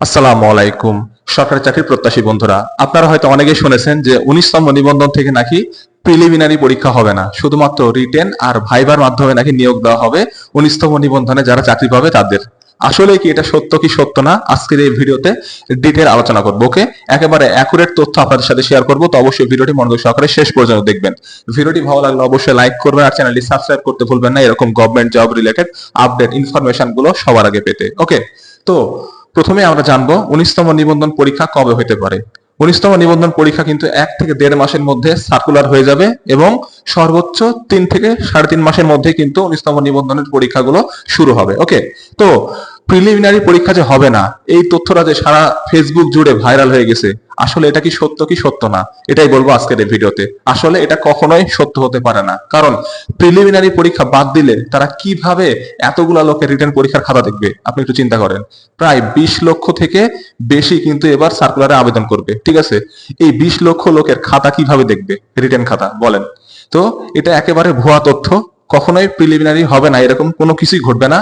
আসসালামু আলাইকুম। সরকারি চাকরির প্রত্যাশী বন্ধুরা, আপনারা হয়তো অনেকেই শুনেছেন যে উনিশতম নিবন্ধন থেকে নাকি প্রিলিমিনারি পরীক্ষা হবে না। শুধুমাত্র রিটেন আর ভাইবার মাধ্যমে নাকি নিয়োগ দেওয়া হবে উনিশতম নিবন্ধনে যারা চাকরি পাবে তাদের। আসলে কি এটা সত্য কি সত্য না? আজকের এই ভিডিওতে ডিটেল আলোচনা করব ওকে একেবারে অ্যাকুরেট তথ্য আপনাদের সাথে শেয়ার করব, তো অবশ্যই ভিডিওটি মনোযোগ সহকারে শেষ পর্যন্ত দেখবেন। ভিডিওটি ভালো লাগলে অবশ্যই লাইক করবেন আর চ্যানেলটি সাবস্ক্রাইব করতে ভুলবেন না, এরকম গভর্নমেন্ট জব রিলেটেড আপডেট ইনফরমেশনগুলো সবার আগে পেতে ওকে তো প্রথমে আমরা জানব উনিশতম নিবন্ধন পরীক্ষা কবে হতে পারে। উনিশতম নিবন্ধন পরীক্ষা কিন্তু এক থেকে দেড় মাসের মধ্যে সার্কুলার হয়ে যাবে এবং সর্বোচ্চ তিন থেকে সাড়ে তিন মাসের মধ্যে কিন্তু উনিশতম নিবন্ধনের পরীক্ষাগুলো শুরু হবে। ওকে তো প্রিলিমিনারি পরীক্ষা যে হবে না, এই তথ্যটা যে সারা ফেসবুক জুড়ে ভাইরাল হয়ে গেছে, আসলে এটা কি সত্য কি সত্য না? এটাই বলব আজকের এই ভিডিওতে। আসলে এটা কখনোই সত্য হতে পারে না। কারণ প্রিলিমিনারি পরীক্ষা বাদ দিলে তারা কীভাবে এতগুলা লোকের রিটার্ন পরীক্ষার খাতা দেখবে? আপনি একটু চিন্তা করেন। প্রায় বিশ লক্ষ থেকে বেশি কিন্তু এবার সার্কুলারে আবেদন করবে, ঠিক আছে? এই বিশ লক্ষ লোকের খাতা কীভাবে দেখবে? রিটার্ন খাতা, বলেন। তো এটা একেবারে ভুয়া তথ্য। কখনোই প্রিলিমিনারি হবে না, এরকম কোনো কিছুই ঘটবে না।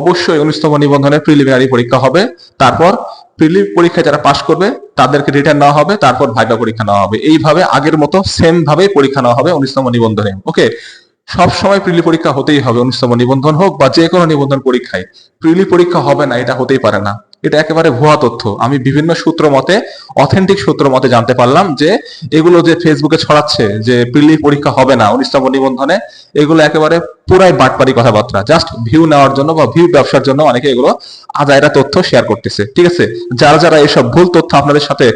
অবশ্যই উনিশতম নিবন্ধনের প্রিলিমিনারি পরীক্ষা হবে। তারপর প্রিলি পরীক্ষায় যারা পাশ করবে, তাদেরকে রিটার্ন নেওয়া হবে, তারপর ভাইবা পরীক্ষা নেওয়া হবে। এইভাবে আগের মতো সেম ভাবে পরীক্ষা নেওয়া হবে উনিশতম নিবন্ধনে। ওকে সব সময় প্রিলি পরীক্ষা হতেই হবে, উনিশতম নিবন্ধন হোক বা যে কোনো নিবন্ধন পরীক্ষায়। প্রিলি পরীক্ষা হবে না, এটা হতেই পারে না। এটা একেবারে ভুয়া তথ্য। আমি বিভিন্ন সূত্র মতে অথেন্টিক সূত্র মতে জানতে পারলাম যে, এগুলো যে ফেসবুকে ছড়াচ্ছে, যে প্রিলি পরীক্ষা হবে না, উনিশতম নিবন্ধনে, এগুলো একেবারে পুরাই বাটপারি কথাবার্তা। জাস্ট ভিউ নেওয়ার জন্য বা ভিউ ব্যবসার জন্য অনেকে এগুলো আজাইরা তথ্য শেয়ার করতেছে। ঠিক আছে? যারা যারা এসব ভুল তথ্য আপনাদের সাথে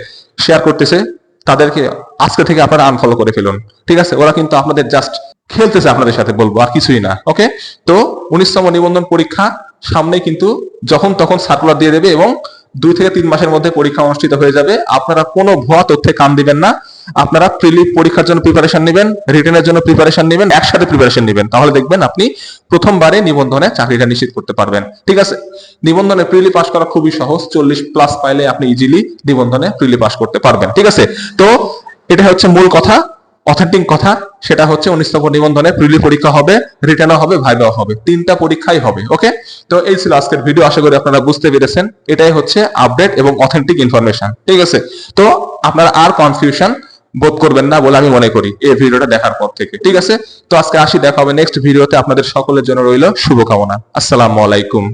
শেয়ার করতেছে, তাদেরকে আজকে থেকে আপনারা আনফলো করে ফেলুন। ঠিক আছে? ওরা কিন্তু আপনাদের জাস্ট খেলতেছে আপনাদের সাথে বলব, আর কিছুই না। ওকে তো, উনিশতম নিবন্ধন পরীক্ষা সামনে কিন্তু যখন তখন সার্কুলার দিয়ে দেবে এবং দুই থেকে তিন মাসের মধ্যে পরীক্ষা অনুষ্ঠিত হয়ে যাবে। আপনারা কোনো ভুয়া তথ্যে কান দিবেন না। আপনারা প্রিলি পরীক্ষার জন্য প্রিপারেশন নেবেন রিটেনের জন্য প্রিপারেশন নেবেন, একসাথে প্রিপারেশন নেবেন। তাহলে দেখবেন আপনি প্রথমবারে নিবন্ধনে চাকরিটা নিশ্চিত করতে পারবেন। ঠিক আছে? নিবন্ধনে প্রিলি পাস করা খুবই সহজ। চল্লিশ প্লাস পাইলে আপনি ইজিলি নিবন্ধনে প্রিলি পাস করতে পারবেন। ঠিক আছে? তো এটা হচ্ছে মূল কথা। অথেন্টিক কথা, সেটা হচ্ছে উনিশতম নিবন্ধনে প্রিলি পরীক্ষা হবে, রিটার্নও হবে ভাইবাও হবে। তিনটা পরীক্ষাই হবে, ওকে? তো এই ছিল আজকের ভিডিও, আশা করি আপনারা বুঝতে পেরেছেন। এটাই হচ্ছে আপডেট এবং অথেন্টিক ইনফরমেশন, ঠিক আছে? তো আপনারা আর কনফিউশন বোধ করবেন না বলে আমি মনে করি, এই ভিডিওটা দেখার পর থেকে, ঠিক আছে? তো আজকে আসি, দেখা হবে নেক্সট ভিডিওতে আপনাদের সকলের জন্য রইল শুভকামনা। আসসালামু আলাইকুম।